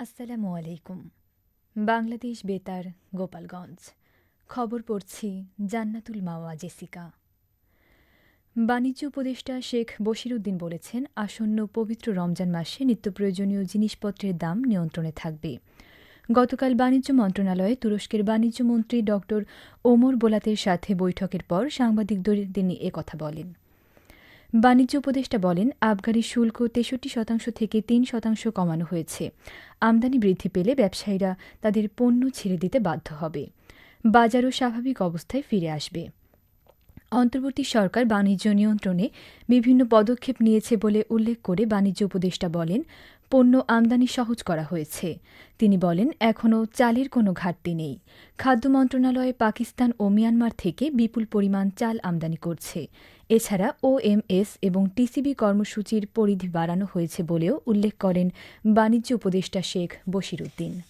আসসালামু আলাইকুম। বাংলাদেশ বেতার, গোপালগঞ্জ। খবর পড়ছি জান্নাতুল মাওয়া জেসিকা। বাণিজ্য উপদেষ্টা শেখ বশিরউদ্দিন বলেছেন, আসন্ন পবিত্র রমজান মাসে নিত্যপ্রয়োজনীয় জিনিসপত্রের দাম নিয়ন্ত্রণে থাকবে। গতকাল বাণিজ্য মন্ত্রণালয়ে তুরস্কের বাণিজ্যমন্ত্রী ড ওমর বোলাতের সাথে বৈঠকের পর সাংবাদিকদের তিনি একথা বলেন। বাণিজ্য উপদেষ্টা বলেন, আবগারি শুল্ক তেষট্টি শতাংশ থেকে তিন শতাংশ কমানো হয়েছে। আমদানি বৃদ্ধি পেলে ব্যবসায়ীরা তাদের পণ্য ছেড়ে দিতে বাধ্য হবে। বাজারও স্বাভাবিক অবস্থায় ফিরে আসবে। অন্তর্বর্তী সরকার বাণিজ্য নিয়ন্ত্রণে বিভিন্ন পদক্ষেপ নিয়েছে বলে উল্লেখ করে বাণিজ্য উপদেষ্টা বলেন, পণ্য আমদানি সহজ করা হয়েছে। তিনি বলেন, এখনও চালের কোনো ঘাটতি নেই। খাদ্য মন্ত্রণালয় পাকিস্তান ও মিয়ানমার থেকে বিপুল পরিমাণ চাল আমদানি করছে। এছাড়া ওএমএস এবং টিসিবি কর্মসূচির পরিধি বাড়ানো হয়েছে বলেও উল্লেখ করেন বাণিজ্য উপদেষ্টা শেখ বশিরউদ্দিন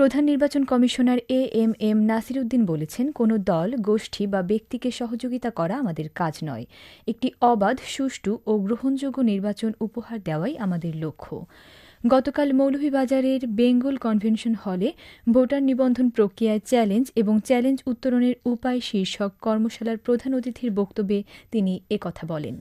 প্রধান নির্বাচন commissioner A M M Nasiruddin বলেছেন, কোনো দল, গোষ্ঠী বা ব্যক্তিকে সহযোগিতা করা আমাদের কাজ নয়। একটি অবাধ, সুষ্ঠু ও গ্রহণযোগ্য নির্বাচন উপহার দেওয়াই আমাদের লক্ষ্য। গতকাল মৌলভীবাজারের বেঙ্গল কনভেনশন হলে ভোটার নিবন্ধন প্রক্রিয়ায় চ্যালেঞ্জ এবং চ্যালেঞ্জ উত্তরণের উপায় শীর্ষক কর্মশালার প্রধান অতিথির বক্তব্যে তিনি একথা বলেন।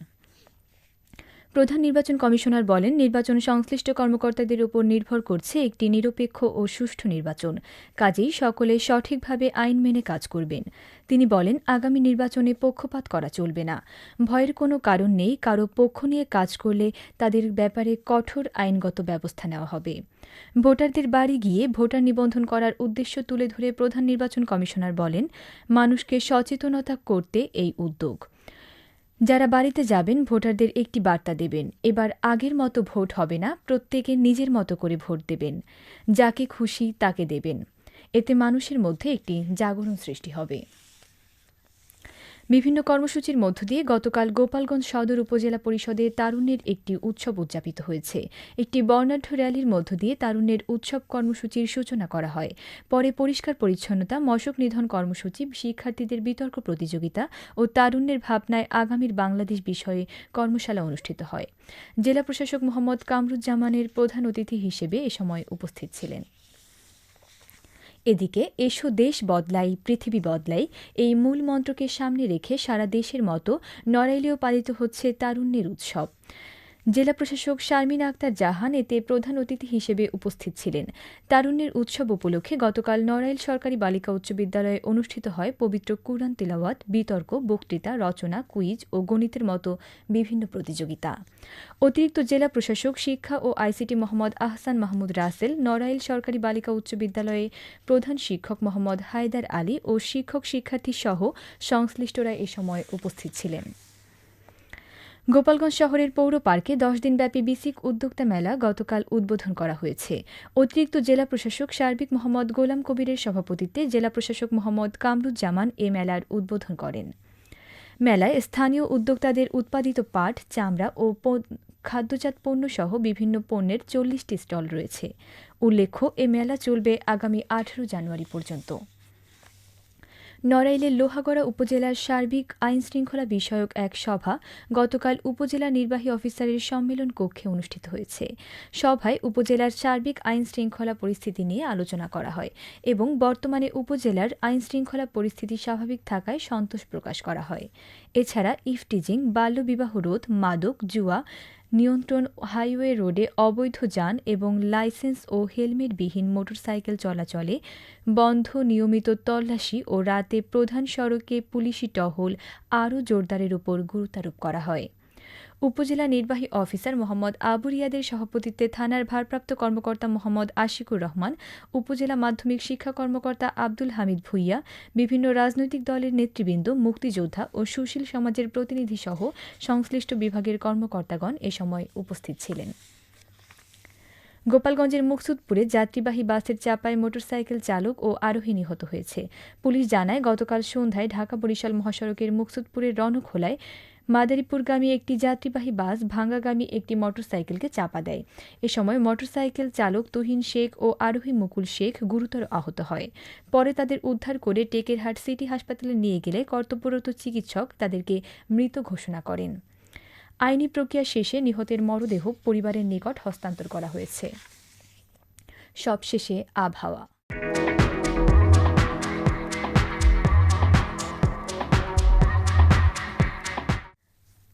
প্রধান নির্বাচন কমিশনার বলেন, নির্বাচন সংশ্লিষ্ট কর্মকর্তাদের উপর নির্ভর করছে একটি নিরপেক্ষ ও সুষ্ঠু নির্বাচন। কাজেই সকলে সঠিকভাবে আইন মেনে কাজ করবেন। তিনি বলেন, আগামী নির্বাচনে পক্ষপাত করা চলবে না। ভয়ের কোনো কারণ নেই, কারও পক্ষ নিয়ে কাজ করলে তাদের ব্যাপারে কঠোর আইনগত ব্যবস্থা নেওয়া হবে। ভোটারদের বাড়ি গিয়ে ভোটার নিবন্ধন করার উদ্দেশ্য তুলে ধরে প্রধান নির্বাচন কমিশনার বলেন, মানুষকে সচেতনতা করতে এই উদ্যোগ। যারা বাড়িতে যাবেন, ভোটারদের একটি বার্তা দেবেন, এবার আগের মতো ভোট হবে না, প্রত্যেকে নিজের মতো করে ভোট দেবেন, যাকে খুশি তাকে দেবেন। এতে মানুষের মধ্যে একটি জাগরণ সৃষ্টি হবে। বিভিন্ন কর্মসূচির মধ্য দিয়ে গতকাল গোপালগঞ্জ সদর উপজেলা পরিষদে তারুণ্যের একটি উৎসব উদযাপিত হয়েছে। একটি বর্ণাঢ্য র্যালির মধ্য দিয়ে তারুণ্যের উৎসব কর্মসূচির সূচনা করা হয়। পরে পরিষ্কার পরিচ্ছন্নতা, মশক নিধন কর্মসূচি, শিক্ষার্থীদের বিতর্ক প্রতিযোগিতা ও তারুণ্যের ভাবনায় আগামীর বাংলাদেশ বিষয়ে কর্মশালা অনুষ্ঠিত হয়। জেলা প্রশাসক মোহাম্মদ কামরুজ্জামানের প্রধান অতিথি হিসেবে এ সময় উপস্থিত ছিলেন। এদিকে, এসো দেশ বদলাই, পৃথিবী বদলাই, এই মূল মন্ত্রকে সামনে রেখে সারা দেশের মতো নড়াইলেও পালিত হচ্ছে তারুণ্যের উৎসব। জেলা প্রশাসক শারমিন আক্তার জাহান এতে প্রধান অতিথি হিসেবে উপস্থিত ছিলেন। তারুণ্যের উৎসব উপলক্ষে গতকাল নড়াইল সরকারি বালিকা উচ্চ বিদ্যালয়ে অনুষ্ঠিত হয় পবিত্র কুরআন তিলাওয়াত, বিতর্ক, বক্তৃতা, রচনা, কুইজ ও গণিতের মতো বিভিন্ন প্রতিযোগিতা। অতিরিক্ত জেলা প্রশাসক শিক্ষা ও আইসিটি মোহাম্মদ আহসান মাহমুদ রাসেল, নড়াইল সরকারি বালিকা উচ্চ বিদ্যালয়ে প্রধান শিক্ষক মোহাম্মদ হায়দার আলী ও শিক্ষক শিক্ষার্থী সহ সংশ্লিষ্টরা এ সময় উপস্থিত ছিলেন। গোপালগঞ্জ শহরের পৌর পার্কে দশ দিনব্যাপী বিসিক উদ্যোক্তা মেলা গতকাল উদ্বোধন করা হয়েছে। অতিরিক্ত জেলা প্রশাসক সার্বিক মোহাম্মদ গোলাম কবিরের সভাপতিত্বে জেলা প্রশাসক মোহাম্মদ কামরুজ্জামান এ মেলার উদ্বোধন করেন। মেলায় স্থানীয় উদ্যোক্তাদের উৎপাদিত পাট, চামড়া ও খাদ্যজাত পণ্য সহ বিভিন্ন পণ্যের চল্লিশটি স্টল রয়েছে। উল্লেখ্য, এ মেলা চলবে আগামী আঠারো জানুয়ারি পর্যন্ত। নড়াইলের লোহাগড়া উপজেলার সার্বিক আইন শৃঙ্খলা বিষয়ক এক সভা গতকাল উপজেলা নির্বাহী অফিসারের সম্মেলন কক্ষে অনুষ্ঠিত হয়েছে। সভায় উপজেলার সার্বিক আইন শৃঙ্খলা পরিস্থিতি নিয়ে আলোচনা করা হয় এবং বর্তমানে উপজেলার আইন শৃঙ্খলা পরিস্থিতি স্বাভাবিক থাকায় সন্তোষ প্রকাশ করা হয়। এছাড়া ইফটিজিং, বাল্যবিবাহ রোধ, মাদক, জুয়া নিয়ন্ত্রণ হাইওয়ে রোডে অবৈধ যান এবং লাইসেন্স ও হেলমেটবিহীন মোটরসাইকেল চলাচলে বন্ধ, নিয়মিত তল্লাশি ও রাতে প্রধান সড়কে পুলিশি টহল আরও জোরদারের উপর গুরুত্বারোপ করা হয়। উপজেলা নির্বাহী অফিসার মোহাম্মদ আবু রিয়াদের সভাপতিত্বে থানার ভারপ্রাপ্ত কর্মকর্তা মোহাম্মদ আশিকুর রহমান, উপজেলা মাধ্যমিক শিক্ষা কর্মকর্তা আব্দুল হামিদ ভুইয়া, বিভিন্ন রাজনৈতিক দলের নেতৃবৃন্দ, মুক্তিযোদ্ধা ও সুশীল সমাজের প্রতিনিধি সহ সংশ্লিষ্ট বিভাগের কর্মকর্তাগণ এ সময় উপস্থিত ছিলেন। গোপালগঞ্জের মুকসুদপুরে যাত্রীবাহী বাসের চাপায় মোটরসাইকেল চালক ও আরোহী নিহত হয়েছে। পুলিশ জানায়, গতকাল সন্ধ্যায় ঢাকা বরিশাল মহাসড়কের মুকসুদপুরের রণখোলায় মাদারীপুরগামী একটি যাত্রীবাহী বাস ভাঙ্গাগামী একটি মোটরসাইকেলকে চাপা দেয়। এ সময় মোটরসাইকেল চালক তুহিন শেখ ও আরোহী মুকুল শেখ গুরুতর আহত হয়। পরে তাদের উদ্ধার করে টেকেরহাট সিটি হাসপাতালে নিয়ে গেলে কর্তব্যরত চিকিৎসক তাদেরকে মৃত ঘোষণা করেন। আইনি প্রক্রিয়া শেষে নিহতের মরদেহ পরিবারের নিকট হস্তান্তর করা হয়েছে। সবশেষে আবহাওয়া।